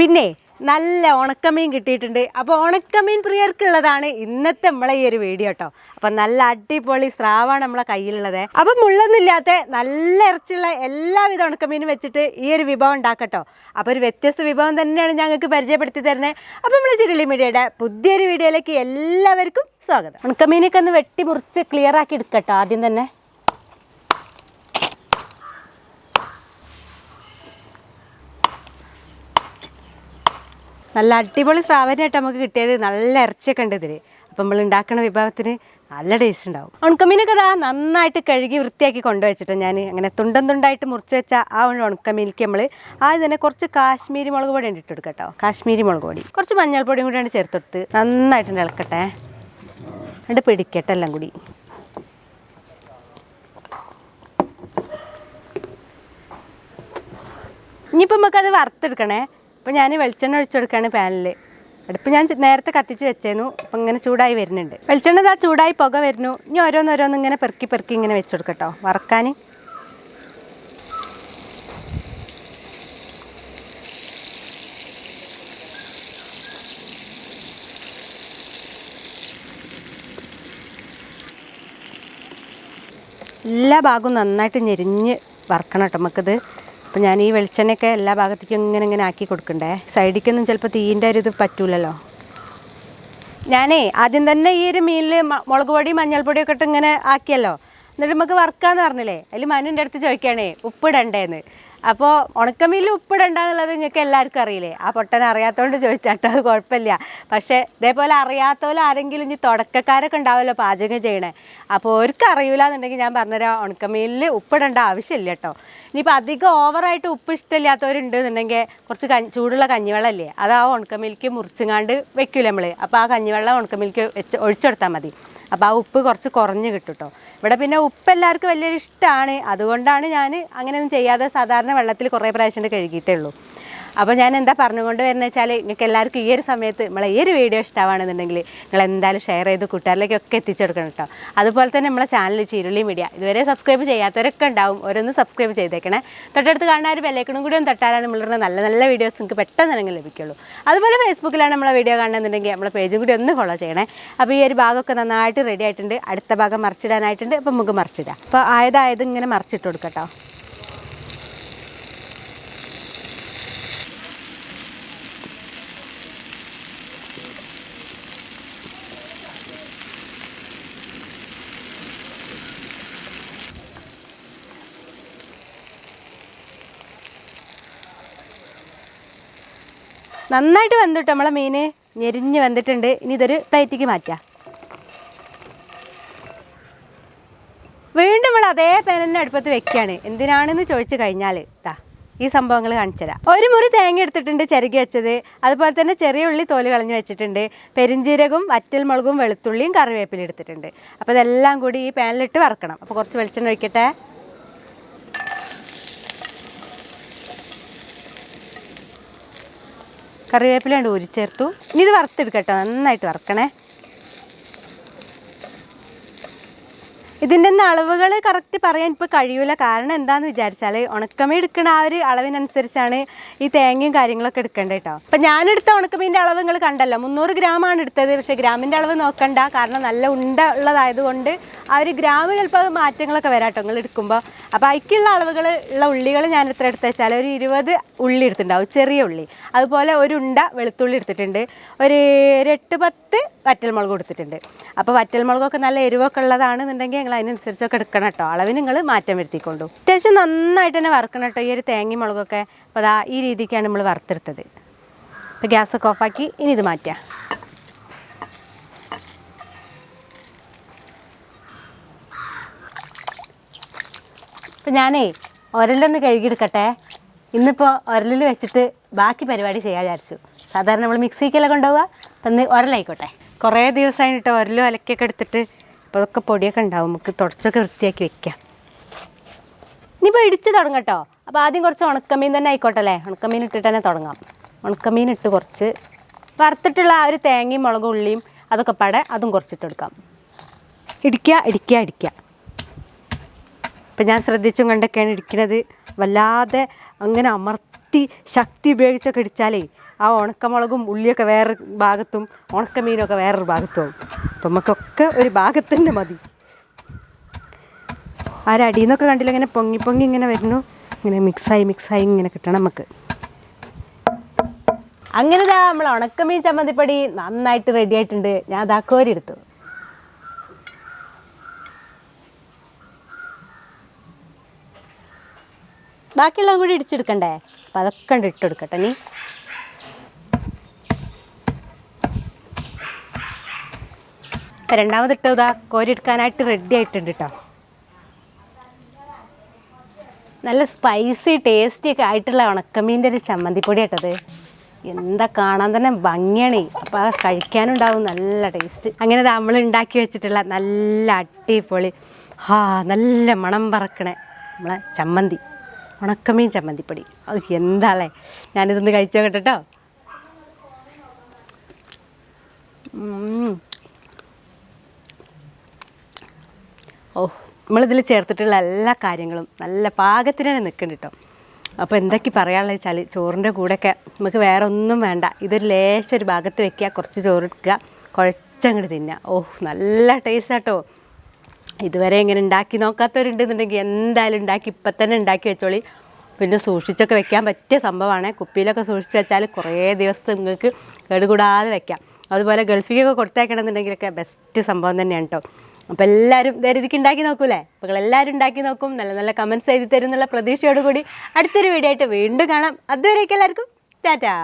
പിന്നെ നല്ല ഉണക്കമീൻ കിട്ടിയിട്ടുണ്ട്. അപ്പോൾ ഉണക്കമീൻ പ്രിയർക്കുള്ളതാണ് ഇന്നത്തെ നമ്മളെ ഈ ഒരു വീഡിയോ കേട്ടോ അപ്പം നല്ല അടിപൊളി സ്രാവാണ് നമ്മളെ കയ്യിലുള്ളത്. അപ്പം മുള്ളൊന്നുമില്ലാത്ത നല്ല ഇറച്ചിയുള്ള എല്ലാവിധ ഉണക്കമീനും വെച്ചിട്ട് ഈ ഒരു വിഭവം ഉണ്ടാക്കട്ടോ. അപ്പോൾ ഒരു വ്യത്യസ്ത വിഭവം തന്നെയാണ് ഞങ്ങൾക്ക് പരിചയപ്പെടുത്തി തരുന്നത് അപ്പം നമ്മൾ ചിരളി മീഡിയയുടെ പുതിയൊരു വീഡിയോയിലേക്ക് എല്ലാവർക്കും സ്വാഗതം. ഉണക്കമീനൊക്കെ ഒന്ന് വെട്ടി മുറിച്ച് ക്ലിയർ ആക്കി എടുക്കട്ടോ ആദ്യം തന്നെ. നല്ല അടിപൊളി സ്രാവനായിട്ട് നമുക്ക് കിട്ടിയത്. നല്ല ഇറച്ചിയൊക്കെ ഉണ്ട് ഇതിൽ അപ്പം നമ്മൾ ഉണ്ടാക്കുന്ന വിഭവത്തിന് നല്ല ടേസ്റ്റ് ഉണ്ടാവും. ഉണക്കമീനൊക്കെ ഇതാ നന്നായിട്ട് കഴുകി വൃത്തിയാക്കി കൊണ്ടുവച്ചിട്ട് ഞാൻ അങ്ങനെ തുണ്ടം തുണ്ടായിട്ട് മുറിച്ച് വെച്ച ആ ഒരു ഉണക്കമീനിക്ക് നമ്മൾ ആദ്യം തന്നെ കുറച്ച് കാശ്മീരി മുളക് പൊടി ഇട്ട് കൊടുക്കാം കേട്ടോ. കാശ്മീരി മുളക് പൊടി. കുറച്ച് മഞ്ഞൾപ്പൊടിയും കൂടിയാണ് ചേർത്തെടുത്ത് നന്നായിട്ട് ഇളക്കട്ടെ. എന്നിട്ട് പിടിക്കട്ടെ എല്ലാം കൂടി. ഇനിയിപ്പോൾ നമുക്കത് വറുത്തെടുക്കണേ. അപ്പോൾ ഞാൻ വെളിച്ചെണ്ണ ഒഴിച്ചെടുക്കുകയാണ് പാനിൽ. അടുപ്പ് ഞാൻ നേരത്തെ കത്തിച്ച് വെച്ചേന്നു. അപ്പം ഇങ്ങനെ ചൂടായി വരുന്നുണ്ട്. വെളിച്ചെണ്ണ ഇതാ ചൂടായി പുക വരുന്നു. ഇനി ഓരോന്നോരോന്ന് ഇങ്ങനെ പെറുക്കി പെറുക്കി ഇങ്ങനെ വെച്ചെടുക്കട്ടോ വറക്കാൻ. എല്ലാ ഭാഗവും നന്നായിട്ട് ഞെരിഞ്ഞ് വറക്കണം കേട്ടോ നമുക്കിത് അപ്പം ഞാൻ ഈ വെളിച്ചെണ്ണയൊക്കെ എല്ലാ ഭാഗത്തേക്കും ഇങ്ങനെ ഇങ്ങനെ ആക്കി കൊടുക്കണ്ടേ? സൈഡിക്കൊന്നും ചിലപ്പോൾ തീന്റെ ഒരു ഇത് പറ്റൂലല്ലോ. ഞാനേ ആദ്യം തന്നെ ഈ ഒരു മീനിൽ മുളക് പൊടി മഞ്ഞൾപ്പൊടിയൊക്കെ ഇട്ട് ഇങ്ങനെ ആക്കിയല്ലോ. എന്നിട്ട് നമുക്ക് വറുക്കാന്ന് പറഞ്ഞില്ലേ? അതിൽ മനുവിന്റെ അടുത്ത് ചോദിക്കുകയാണേ ഉപ്പിടണ്ടേന്ന് അപ്പോൾ ഉണക്കമീനിൽ ഉപ്പിടണ്ടെന്നുള്ളത് നിങ്ങൾക്ക് എല്ലാവർക്കും അറിയില്ലേ? ആ പൊട്ടൻ അറിയാത്തതുകൊണ്ട് ചോദിച്ചാട്ടോ അത് കുഴപ്പമില്ല. പക്ഷേ ഇതേപോലെ അറിയാത്തപോലെ ആരെങ്കിലും ഇനി തുടക്കക്കാരൊക്കെ ഉണ്ടാവുമല്ലോ പാചകം ചെയ്യണേ. അപ്പോൾ അവർക്ക് അറിയില്ല എന്നുണ്ടെങ്കിൽ ഞാൻ പറഞ്ഞുതരാം ഉണക്കമീനിൽ ഉപ്പിടേണ്ട ആവശ്യമില്ല കേട്ടോ ഇനിയിപ്പോൾ അധികം ഓവറായിട്ട് ഉപ്പ് ഇഷ്ടമില്ലാത്തവരുണ്ട് എന്നുണ്ടെങ്കിൽ കുറച്ച് കഞ്ഞി ചൂടുള്ള കഞ്ഞിവെള്ളമല്ലേ? അത് ആ ഉണക്കമീൽക്ക് മുറിച്ചുങ്ങാണ്ട് വെക്കൂല നമ്മൾ അപ്പോൾ ആ കഞ്ഞിവെള്ളം ഉണക്കമീൽക്ക് വെച്ച് ഒഴിച്ചെടുത്താൽ മതി. അപ്പോൾ ആ ഉപ്പ് കുറച്ച് കുറഞ്ഞ് കിട്ടും കേട്ടോ ഇവിടെ പിന്നെ ഉപ്പ് എല്ലാവർക്കും വലിയൊരു ഇഷ്ടമാണ് അതുകൊണ്ടാണ് ഞാൻ അങ്ങനെയൊന്നും ചെയ്യാതെ സാധാരണ വെള്ളത്തിൽ കുറേ പ്രാവശ്യം കഴുകിയിട്ടേ ഉള്ളൂ. അപ്പോൾ ഞാൻ എന്താ പറഞ്ഞുകൊണ്ട് വരുന്നത് വെച്ചാൽ നിങ്ങൾക്ക് എല്ലാവർക്കും ഈ ഒരു സമയത്ത് നമ്മളെ ഈ ഒരു വീഡിയോ ഇഷ്ടമാണെന്നുണ്ടെങ്കിൽ നിങ്ങൾ എന്തായാലും ഷെയർ ചെയ്ത് കൂട്ടുകാരിലേക്കൊക്കെ എത്തിച്ചെടുക്കണം കേട്ടോ. അതുപോലെ തന്നെ നമ്മളെ ചാനൽ ചിരുളി മീഡിയ ഇതുവരെ സബ്സ്ക്രൈബ് ചെയ്യാത്തവരൊക്കെ ഉണ്ടാവും ഓരോന്ന് സബ്സ്ക്രൈബ് ചെയ്തേക്കണേ. തൊട്ടടുത്ത് കാണാൻ ഒരു വിലക്കണം കൂടി ഒന്ന് തട്ടാലാണ് നമ്മളുടെ നല്ല നല്ല വീഡിയോസ് നിങ്ങൾക്ക് പെട്ടെന്ന് തന്നെ ലഭിക്കുള്ളൂ. അതുപോലെ ഫേസ്ബുക്കിലാണ് നമ്മളെ വീഡിയോ കാണുന്നുണ്ടെങ്കിൽ നമ്മളെ പേജും കൂടി ഒന്ന് ഫോളോ ചെയ്യണേ. അപ്പോൾ ഈ ഒരു ഭാഗമൊക്കെ നന്നായിട്ട് റെഡി ആയിട്ടുണ്ട്. അടുത്ത ഭാഗം മറിച്ചിടാനായിട്ടുണ്ട്. അപ്പോൾ നമുക്ക് മറിച്ചിടാം. അപ്പോൾ ആയതായത് ഇങ്ങനെ മറിച്ചിട്ട് കൊടുക്കട്ടോ നന്നായിട്ട് വെന്തിട്ട് നമ്മളെ മീൻ ഞെരിഞ്ഞ് വെന്തിട്ടുണ്ട്. ഇനി ഇതൊരു പ്ലേറ്റിക്ക് മാറ്റാം. വീണ്ടും നമ്മൾ അതേ പേന തന്നെ അടുപ്പത്ത് വെക്കുകയാണ്. എന്തിനാണെന്ന് ചോദിച്ചു കഴിഞ്ഞാൽ ഇതാ ഈ സംഭവങ്ങൾ കാണിച്ചു തരാം. ഒരു മുറി തേങ്ങ എടുത്തിട്ടുണ്ട് ചിരകി വെച്ചത്. അതുപോലെ തന്നെ ചെറിയ ഉള്ളി തോൽ കളഞ്ഞ് വെച്ചിട്ടുണ്ട്. പെരിഞ്ചീരകവും വറ്റൽമുളകും വെളുത്തുള്ളിയും കറിവേപ്പിലും എടുത്തിട്ടുണ്ട്. അപ്പോൾ ഇതെല്ലാം കൂടി ഈ പാനിലിട്ട് വറക്കണം. അപ്പോൾ കുറച്ച് വെളിച്ചെണ്ണ ഒഴിക്കട്ടെ. കറിവേപ്പില ഉണ്ട് ഉരിച്ചേർത്തു ഇനി ഇത് വറുത്തെടുക്കട്ടോ നന്നായിട്ട് വറക്കണേ. ഇതിന്റെ ഒന്ന് അളവുകൾ കറക്റ്റ് പറയാൻ ഇപ്പോൾ കഴിയൂല. കാരണം എന്താണെന്ന് വിചാരിച്ചാൽ ഉണക്കമീൻ എടുക്കുന്ന ആ ഒരു അളവിനനുസരിച്ചാണ് ഈ തേങ്ങയും കാര്യങ്ങളൊക്കെ എടുക്കേണ്ടത് കേട്ടോ അപ്പം ഞാനെടുത്ത ഉണക്കമീന്റെ അളവ് നിങ്ങൾ കണ്ടല്ലോ. മുന്നൂറ് ഗ്രാമാണ് എടുത്തത്. പക്ഷേ ഗ്രാമിന്റെ അളവ് നോക്കണ്ട. കാരണം നല്ല ഉണ്ട ഉള്ളതായതുകൊണ്ട് ആ ഒരു ഗ്രാമ് ചിലപ്പോൾ മാറ്റങ്ങളൊക്കെ വരാം കേട്ടോ നിങ്ങൾ എടുക്കുമ്പോൾ അപ്പോൾ അതിക്കുള്ള അളവുകൾ ഉള്ള ഉള്ളികൾ ഞാൻ എത്ര എടുത്ത് വെച്ചാൽ ഒരു ഇരുപത് ഉള്ളി എടുത്തിട്ടുണ്ടാവും ചെറിയ ഉള്ളി. അതുപോലെ ഒരു ഉണ്ട വെളുത്തുള്ളി എടുത്തിട്ടുണ്ട് ഒരു ഒരു എട്ട് പത്ത് വറ്റൽമുളക് കൊടുത്തിട്ടുണ്ട്. അപ്പോൾ വറ്റൽമുളകൊക്കെ നല്ല എരിവൊക്കെ ഉള്ളതാണെന്നുണ്ടെങ്കിൽ ഞങ്ങൾ അതിനനുസരിച്ചൊക്കെ എടുക്കണം കേട്ടോ. അളവ് നിങ്ങൾ മാറ്റം വരുത്തിക്കൊണ്ടു. അത്യാവശ്യം നന്നായിട്ട് തന്നെ വറുക്കണം കേട്ടോ ഈ ഒരു തേങ്ങയും മുളകൊക്കെ. അപ്പോൾ അതാ ഈ രീതിക്കാണ് നമ്മൾ വറുത്തെടുത്തത്. അപ്പോൾ ഗ്യാസൊക്കെ ഓഫാക്കി ഇനി ഇത് മാറ്റാം. അപ്പം ഞാനേ ഒരലൊന്ന് കഴുകിയെടുക്കട്ടെ. ഇന്നിപ്പോൾ ഒരലിൽ വെച്ചിട്ട് ബാക്കി പരിപാടി ചെയ്യാൻ വിചാരിച്ചു. സാധാരണ നമ്മൾ മിക്സിക്കല്ല കൊണ്ടുപോവുക? അപ്പം ഇന്ന് ഒരലായിക്കോട്ടെ. കുറേ ദിവസമായിട്ട് ഒരലും അലക്കൊക്കെ എടുത്തിട്ട് അപ്പോൾ അതൊക്കെ പൊടിയൊക്കെ ഉണ്ടാവും. നമുക്ക് തുടച്ചൊക്കെ വൃത്തിയാക്കി വെക്കാം. ഇനിയിപ്പോൾ ഇടിച്ച് തുടങ്ങട്ടോ. അപ്പോൾ ആദ്യം കുറച്ച് ഉണക്കമീൻ തന്നെ ആയിക്കോട്ടെ അല്ലേ? ഉണക്കമീൻ ഇട്ടിട്ട് തന്നെ തുടങ്ങാം. ഉണക്കമീൻ ഇട്ട് കുറച്ച് വറുത്തിട്ടുള്ള ആ ഒരു തേങ്ങയും മുളകും ഉള്ളിയും അതൊക്കെ പാടെ അതും കുറച്ചിട്ട് കുറച്ചിട്ടെടുക്കാം ഇടിക്കുക ഇടിക്കുക ഇടിക്കുക. ഇപ്പം ഞാൻ ശ്രദ്ധിച്ചും കണ്ടൊക്കെയാണ് ഇരിക്കുന്നത് വല്ലാതെ അങ്ങനെ അമർത്തി ശക്തി ഉപയോഗിച്ചൊക്കെ ഇടിച്ചാലേ ആ ഉണക്കമുളകും ഉള്ളിയൊക്കെ വേറെ ഭാഗത്തും ഉണക്കമീനൊക്കെ വേറൊരു ഭാഗത്തും ആവും. അപ്പം നമുക്കൊക്കെ ഒരു ഭാഗത്ത് തന്നെ മതി. ആ അടിയിൽ നിന്നൊക്കെ കണ്ടില്ല ഇങ്ങനെ പൊങ്ങി പൊങ്ങി ഇങ്ങനെ വരുന്നു. ഇങ്ങനെ മിക്സായി മിക്സായി ഇങ്ങനെ കിട്ടണം നമുക്ക്. അങ്ങനെ നമ്മൾ ഉണക്കമീൻ ചമ്മന്തിപ്പൊടി നന്നായിട്ട് റെഡി ആയിട്ടുണ്ട്. ഞാൻ അതാ കോരി ബാക്കിയുള്ളതും കൂടി ഇടിച്ചെടുക്കണ്ടേ? അപ്പം അതൊക്കെ ഉണ്ട് ഇട്ടെടുക്കട്ടെ നീ. രണ്ടാമത് ഇട്ടതാ കോരി എടുക്കാനായിട്ട് റെഡി ആയിട്ടുണ്ട് കേട്ടോ നല്ല സ്പൈസി ടേസ്റ്റി ഒക്കെ ആയിട്ടുള്ള ഉണക്കമീന്റെ ഒരു ചമ്മന്തിപ്പൊടി ഇട്ടത് എന്താ കാണാൻ തന്നെ ഭംഗിയാണ്. അപ്പോൾ അത് കഴിക്കാനുണ്ടാവും നല്ല ടേസ്റ്റ് അങ്ങനെ നമ്മൾ ഉണ്ടാക്കി വെച്ചിട്ടുള്ള നല്ല അടിപൊളി ഹാ നല്ല മണം പറക്കണേ നമ്മളെ ചമ്മന്തി. ഉണക്കമീൻ ചമ്മന്തിപ്പൊടി. അത് എന്താളേ ഞാനിതൊന്ന് കഴിച്ചു കേട്ടോ. ഓ നമ്മളിതിൽ ചേർത്തിട്ടുള്ള എല്ലാ കാര്യങ്ങളും നല്ല പാകത്തിന് തന്നെ നിൽക്കുന്നുണ്ട് കേട്ടോ. അപ്പോൾ എന്തൊക്കെ പറയാനുള്ളത് വെച്ചാൽ ചോറിന്റെ കൂടെയൊക്കെ നമുക്ക് വേറെ ഒന്നും വേണ്ട. ഇതൊരു ലേശം ഒരു ഭാഗത്ത് വെക്കുക കുറച്ച് ചോറ് എടുക്കുക കുഴച്ചങ്ങോട്ട് തിന്നുക. ഓഹ് നല്ല ടേസ്റ്റ് കേട്ടോ. ഇതുവരെ ഇങ്ങനെ ഉണ്ടാക്കി നോക്കാത്തവരുണ്ടെന്നുണ്ടെങ്കിൽ എന്തായാലും ഉണ്ടാക്കി ഇപ്പം തന്നെ ഉണ്ടാക്കി വെച്ചോളി. പിന്നെ സൂക്ഷിച്ചൊക്കെ വെക്കാൻ പറ്റിയ സംഭവമാണ്. കുപ്പിയിലൊക്കെ സൂക്ഷിച്ച് വെച്ചാൽ കുറേ ദിവസത്തെ നിങ്ങൾക്ക് കേടുകൂടാതെ വെക്കാം. അതുപോലെ ഗൾഫിക്കൊക്കെ കൊടുത്തേക്കണമെന്നുണ്ടെങ്കിലൊക്കെ ബെസ്റ്റ് സംഭവം തന്നെയാണ് കേട്ടോ അപ്പോൾ എല്ലാവരും ധൈര്യക്ക് ഉണ്ടാക്കി നോക്കൂലേ? അപ്പോൾ എല്ലാവരും ഉണ്ടാക്കി നോക്കും. നല്ല നല്ല കമൻസ് എഴുതി തരുന്നുള്ള പ്രതീക്ഷയോടുകൂടി അടുത്തൊരു വീഡിയോ ആയിട്ട് വീണ്ടും കാണാം. അതുവരെയൊക്കെ എല്ലാവർക്കും. ടാറ്റാ.